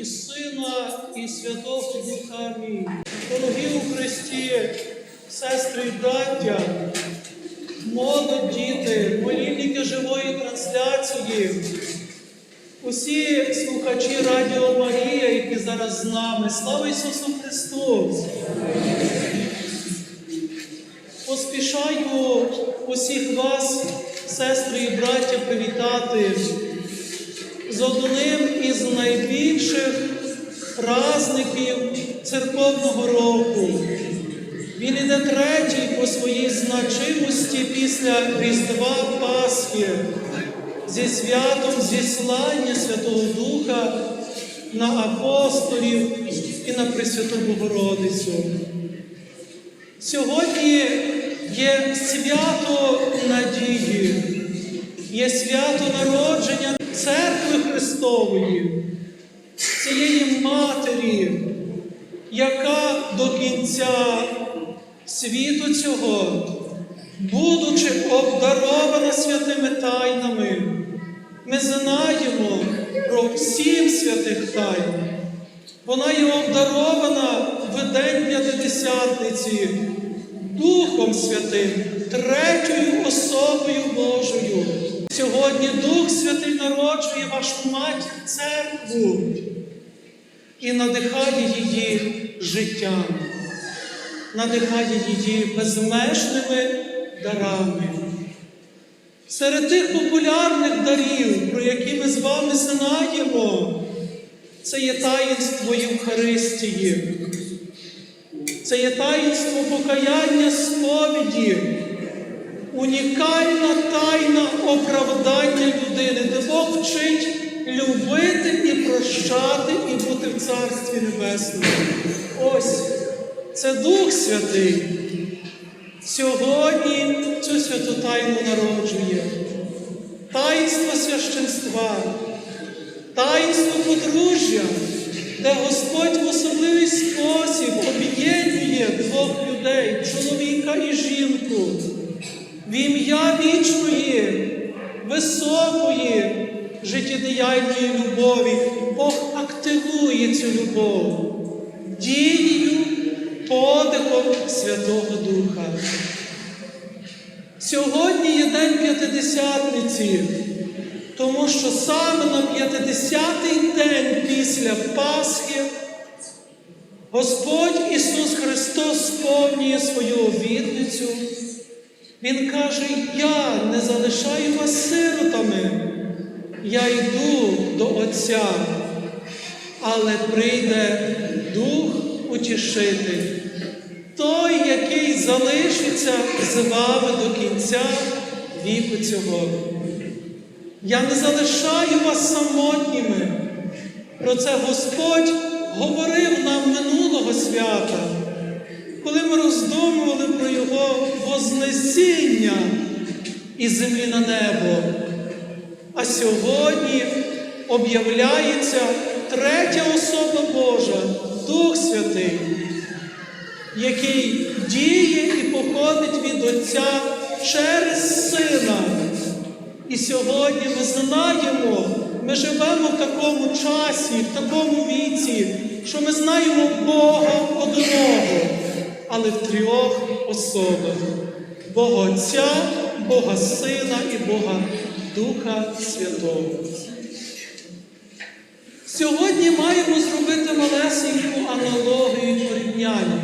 і Сина, і Святого Духа. Амінь. Дорогі у Христі, сестри і браття, молодь діти, молільники живої трансляції, усі слухачі Радіо Марія, які зараз з нами, слава Ісусу Христу! Поспішаю усіх вас, сестри і браття, привітати з одним із найбільших праздників церковного року. Він іде третій по своїй значимості після Різдва Пасхи зі святом зіслання Святого Духа на апостолів і на Пресвяту Богородицю. Сьогодні є свято надії, є свято народження церкви Христової, цієї Матері, яка до кінця світу цього, будучи обдарована святими тайнами, ми знаємо про сім святих тайн. Вона є обдарована в день П'ятидесятниці Духом Святим, третьою особою Божою. Сьогодні Дух Святий народжує вашу матір церкву і надихає її життям, надихає її безмежними дарами. Серед тих популярних дарів, про які ми з вами знаємо, це є таїнство Євхаристії, це є таїнство покаяння сповіді, унікальна тайна оправдання людини, де Бог вчить любити і прощати і бути в Царстві Небесному. Ось це Дух Святий. Сьогодні цю святу тайну народжує. Таїнство священства, таїнство подружжя, де Господь в особливий спосіб об'єднує двох людей, чоловіка і жінку, в ім'я вічної, високої, життєдіяльної любові. Бог активує цю любов дією, подихом Святого Духа. Сьогодні є День П'ятидесятниці, тому що саме на 50-й день після Пасхи Господь Ісус Христос сповнює свою обітницю. Він каже, я не залишаю вас сиротами, я йду до Отця, але прийде Дух Утішитель, той, який залишиться з вами до кінця віку цього. Я не залишаю вас самотніми. Про це Господь говорив нам минулого свята, коли ми роздумували про Його Вознесіння із землі на небо. А сьогодні об'являється третя особа Божа, Дух Святий, який діє і походить від Отця через Сина. І сьогодні ми знаємо, ми живемо в такому часі, в такому віці, що ми знаємо Бога одного, але в трьох особах Бога Отця, Бога Сина і Бога Духа Святого. Сьогодні маємо зробити малесеньку аналогію порівняння.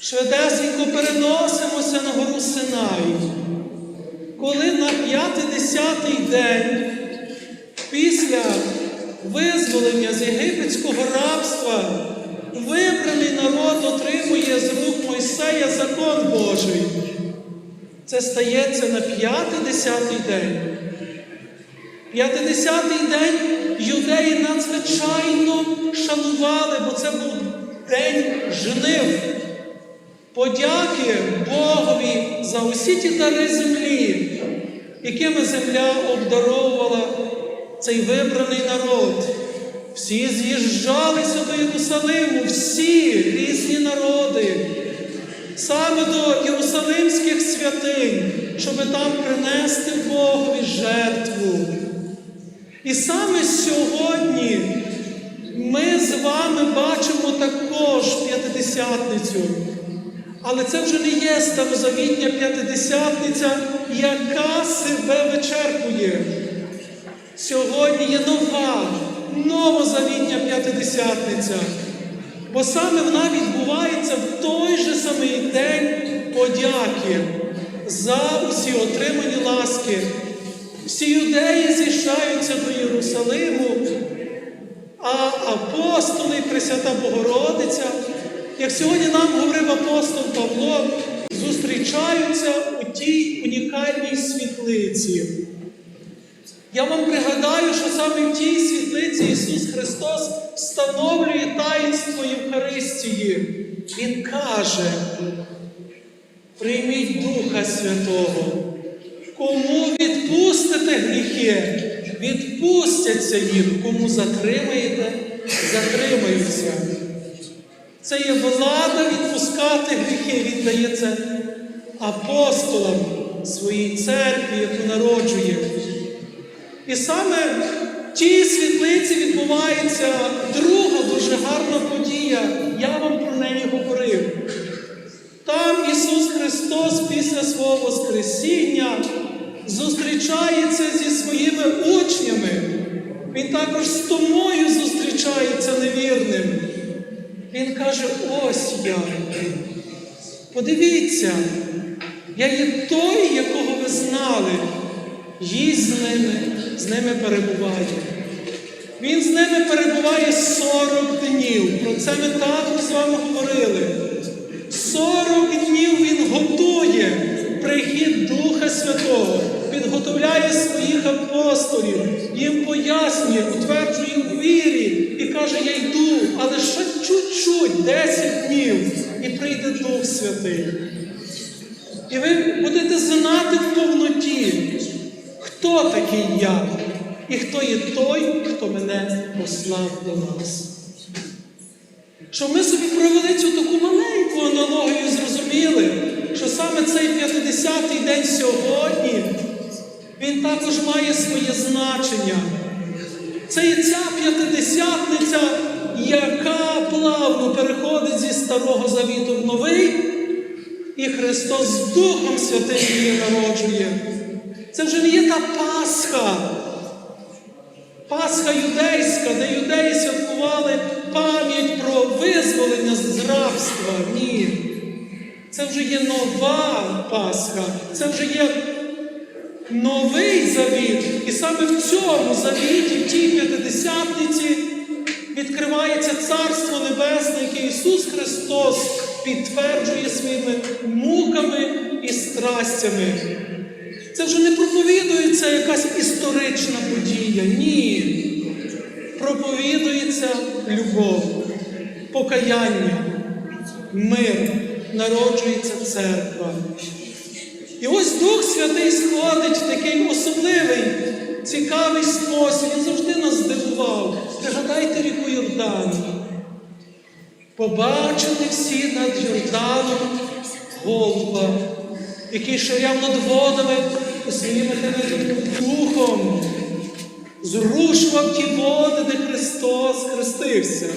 Швидесенько переносимося на гору Синай, коли на 50-й день після визволення з єгипетського рабства вибраний народ рук Мойсея закон Божий. Це стається на 50-й день. 50-й день юдеї надзвичайно шанували, бо це був день жнив. Подяки Богові за усі ті дари землі, якими земля обдаровувала цей вибраний народ. Всі з'їжджалися до Єрусалиму, всі різні народи, саме до Єрусалимських святинь, щоб там принести Богові жертву. І саме сьогодні Ми з вами бачимо також п'ятидесятницю. Але це вже не є старозавітня п'ятидесятниця, яка себе вичерпує. Сьогодні є нова, новозавітня п'ятидесятниця. Бо саме вона відбувається в той же самий день подяки за усі отримані ласки. Всі юдеї з'їжджаються до Єрусалиму, а апостоли, Пресвята Богородиця, як сьогодні нам говорив апостол Павло, зустрічаються у тій унікальній світлиці. Я вам пригадаю, що саме в тій світлиці Ісус Христос встановлює таїнство Євхаристії. Він каже, прийміть Духа Святого. Кому відпустите гріхи, відпустяться їм, кому затримаєте, затримаються. Це є влада відпускати гріхи, він дає апостолам своїй церкві, яку народжує. І саме в тій світлиці відбувається друга дуже гарна подія. Я вам про неї говорив. Там Ісус Христос після свого Воскресіння зустрічається зі своїми учнями. Він також з Томою зустрічається невірним. Він каже: ось я. Подивіться, я є той, якого ви знали. Їсть з ними, з ними перебуває. Він з ними перебуває 40 днів. Про це ми також з вами говорили. 40 днів Він готує прихід Духа Святого, підготовляє своїх апостолів, їм пояснює, утверджує в вірі і каже, я йду, але ще чуть-чуть, 10 днів, і прийде Дух Святий. І ви будете знати в повноті, хто такий я, і хто є той, хто мене послав до нас. Щоб ми собі провели цю таку маленьку аналогію і зрозуміли, що саме цей 50-й день сьогодні, він також має своє значення. Це є ця п'ятидесятниця, яка плавно переходить зі Старого Завіту в новий, і Христос з Духом Святим її народжує. Це вже не є та Пасха. Пасха юдейська, де юдеї святкували пам'ять про визволення з рабства. Ні. Це вже є нова Пасха, це вже є новий завіт. І саме в цьому завіті, в тій п'ятидесятниці, відкривається Царство Небесне, яке Ісус Христос підтверджує своїми муками і страстями. Це вже не проповідується якась історична подія. Ні. Проповідується любов, покаяння, мир, народжується церква. І ось Дух Святий сходить в такий особливий, цікавий спосіб. Він завжди нас здивував. Пригадайте ріку Йордан. Побачили всі над Йорданом голуба, який ширяв над водами своїм духом, зрушував ті води, де Христос хрестився.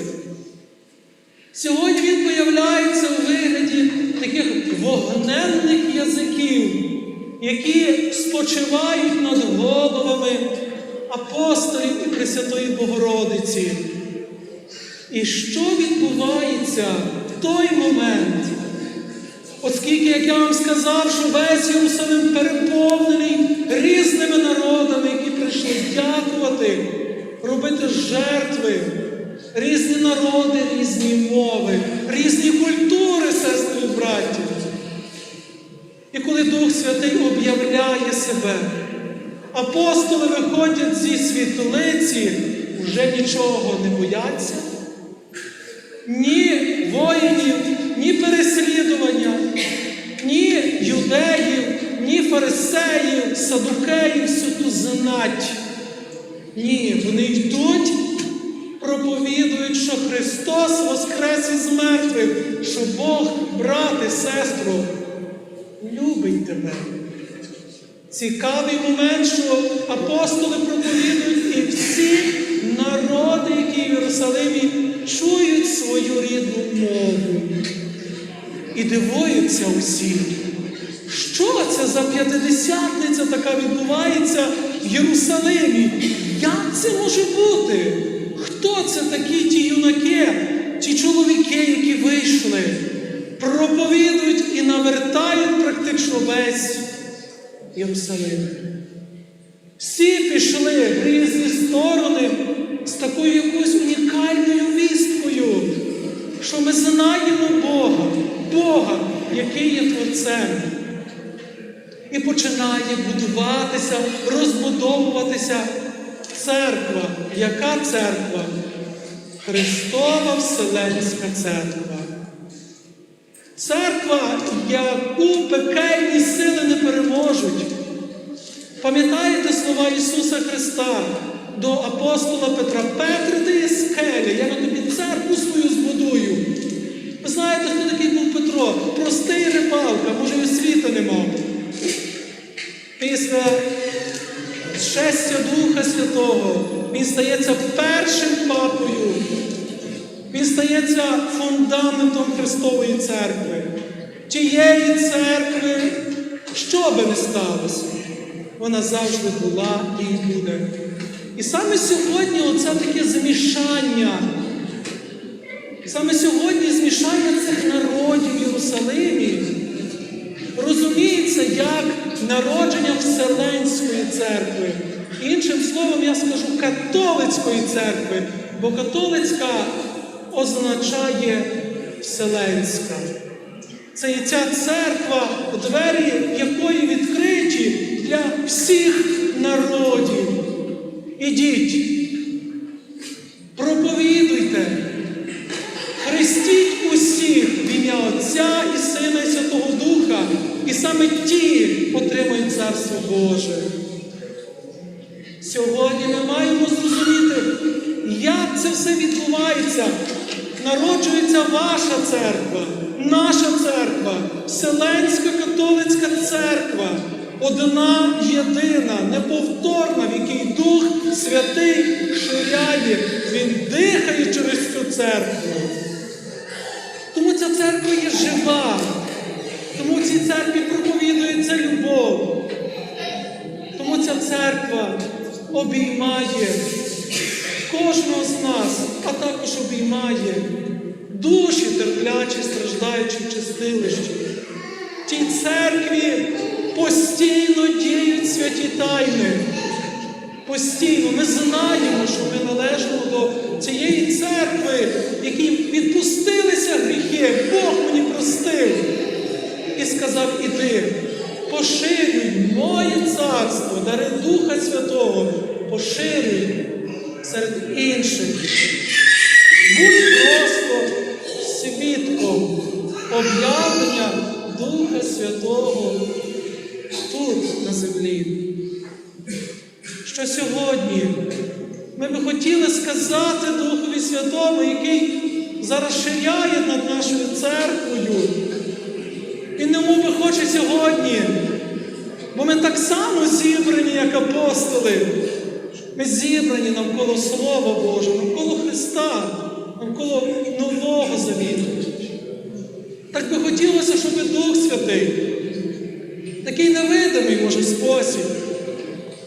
Сьогодні Він появляється у вигляді таких вогненних язиків, які спочивають над головами апостолів і Пресвятої Богородиці. І що відбувається в той момент? Оскільки, як я вам сказав, що весь Єрусалим себе, апостоли виходять зі світлиці, вже нічого не бояться. Ні воїнів, ні переслідування, ні юдеїв, ні фарисеїв, садукеїв, всю ту знать. Ні, вони йдуть, проповідують, що Христос воскрес із мертвих, що Бог, брате, сестру, любить тебе. Цікавий момент, що апостоли проповідують і всі народи, які в Єрусалимі чують свою рідну мову. І дивуються усі, що це за п'ятидесятниця така відбувається в Єрусалимі? Як це може бути? Хто це такі ті юнаки, ті чоловіки, які вийшли, проповідують і навертають практично весь Єрусалим? Всі пішли в різні сторони з такою якоюсь унікальною вісткою, що ми знаємо Бога, Бога, який є Творцем. І починає будуватися, розбудовуватися церква. Яка церква? Христова Вселенська церква. Церква, яку пекельні сили не переможуть. Пам'ятаєте слова Ісуса Христа до апостола Петра? Петре, ти є скеля, я на тобі церкву свою збудую. Ви знаєте, хто такий був Петро? Простий рибалка, може і освіти не мав. Після щастя Духа Святого він стається першим папою. Він стається фундаментом Христової церкви. Тієї церкви, що би не сталося, вона завжди була і буде. І саме сьогодні оце таке змішання. Саме сьогодні змішання цих народів в Єрусалимі розуміється як народження Вселенської церкви. Іншим словом, я скажу католицької церкви, бо католицька означає Вселенська. Це і ця церква, двері якої відкриті для всіх народів. Ідіть, проповідуйте, хрестіть усіх в ім'я Отця і Сина і Святого Духа, і саме ті отримають Царство Боже. Народжується ваша церква, наша церква, Вселенська католицька церква, одна єдина, неповторна, в якій Дух Святий ширяє, Він дихає через цю церкву. Тому ця церква є жива, тому в цій церкві проповідується любов. Тому ця церква обіймає кожного з нас, а також обіймає душі терплячі, страждаючі в чистилищі. Тій церкві постійно діють святі тайни. Постійно ми знаємо, що ми належимо до цієї церкви, які відпустилися гріхи, Бог мені простив і сказав: іди, поширюй моє царство, дари Духа Святого, поширюй серед інших. Будь просто свідком об'явлення Духа Святого тут, на землі. Що сьогодні ми би хотіли сказати Духові Святому, який зараз ширяє над нашою церквою. Він не би хоче сьогодні, бо ми так само зібрані, як апостоли. Ми зібрані навколо Слова Божого, навколо Христа, навколо Нового Завіту. Так би хотілося, щоб Дух Святий, такий невидимий, може, спосіб,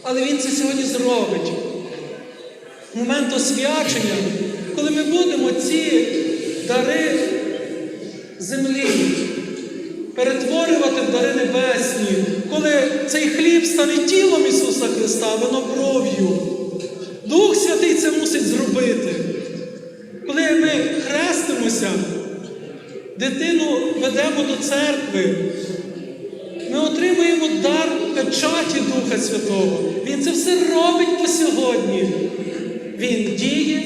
але Він це сьогодні зробить. Момент освячення, коли ми будемо ці дари землі перетворювати в дари небесні, коли цей хліб стане тілом Ісуса Христа, воно кров'ю. Дух Святий це мусить зробити. Коли ми хрестимося, дитину ведемо до церкви, ми отримуємо дар печаті Духа Святого. Він це все робить по сьогодні. Він діє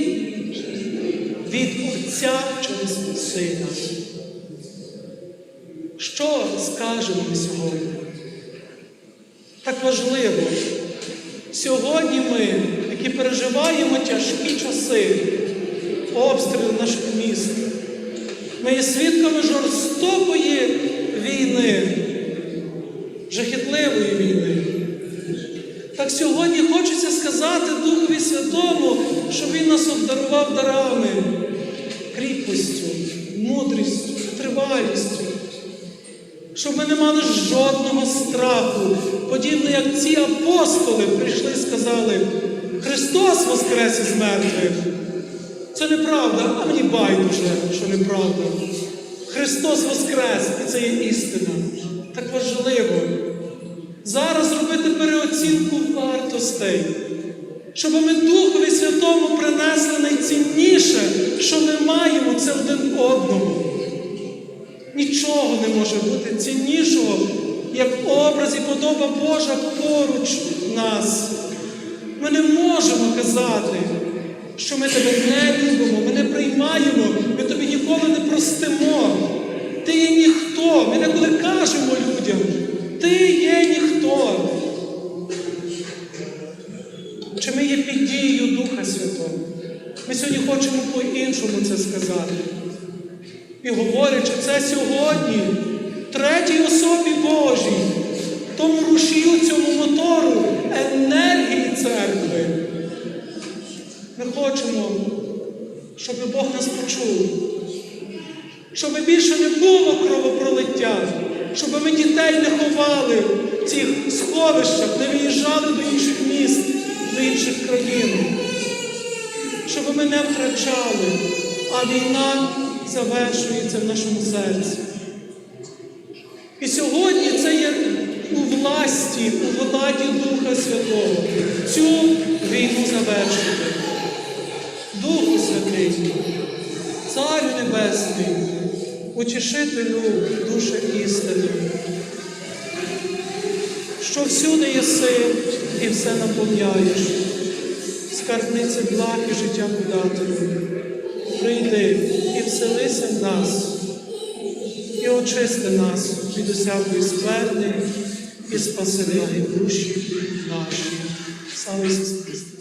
від Отця через Сина. Що скажемо ми сьогодні? Так важливо. Сьогодні ми, які переживаємо тяжкі часи, обстріли наших міст, ми є свідками жорстокої війни, жахітливої війни. Так сьогодні хочеться сказати Духові Святому, щоб Він нас обдарував дарами, кріпостю, мудрістю, тривалістю, щоб ми не мали жодного страху, подібно як ці апостоли прийшли і сказали, Христос воскрес із мертвих. Це неправда, а мені байдуже, що неправда. Христос воскрес, і це є істина. Так важливо зараз робити переоцінку вартостей, щоб ми Духові Святому принесли найцінніше, що ми маємо це один одному. Нічого не може бути ціннішого, як образ і подоба Божа поруч нас. Ми не можемо казати, що ми тебе не любимо, ми не приймаємо, ми тобі ніколи не простимо. Ти є ніхто. Ми деколи кажемо людям, ти є ніхто. Чи ми є під дією Духа Святого? Ми сьогодні хочемо по-іншому це сказати. І говорячи це сьогодні, третій особі Божій, тому рушію цьому мотору енергії церкви. Ми хочемо, щоб Бог нас почув, щоб більше не було кровопролиття, щоб ми дітей не ховали в цих сховищах, не виїжджали до інших міст, до інших країн, щоб ми не втрачали, а війна завершується в нашому серці. І сьогодні це є у власті, у владі Духа Святого Святий, Царю Небесний, утішителю душі істини, що всюди єси і все наповняєш, скарбниці благ і життя подателю. Прийди і вселися в нас, і очисти нас від усякої скверни, і спаси душі наші. Слава Ісусу Христу!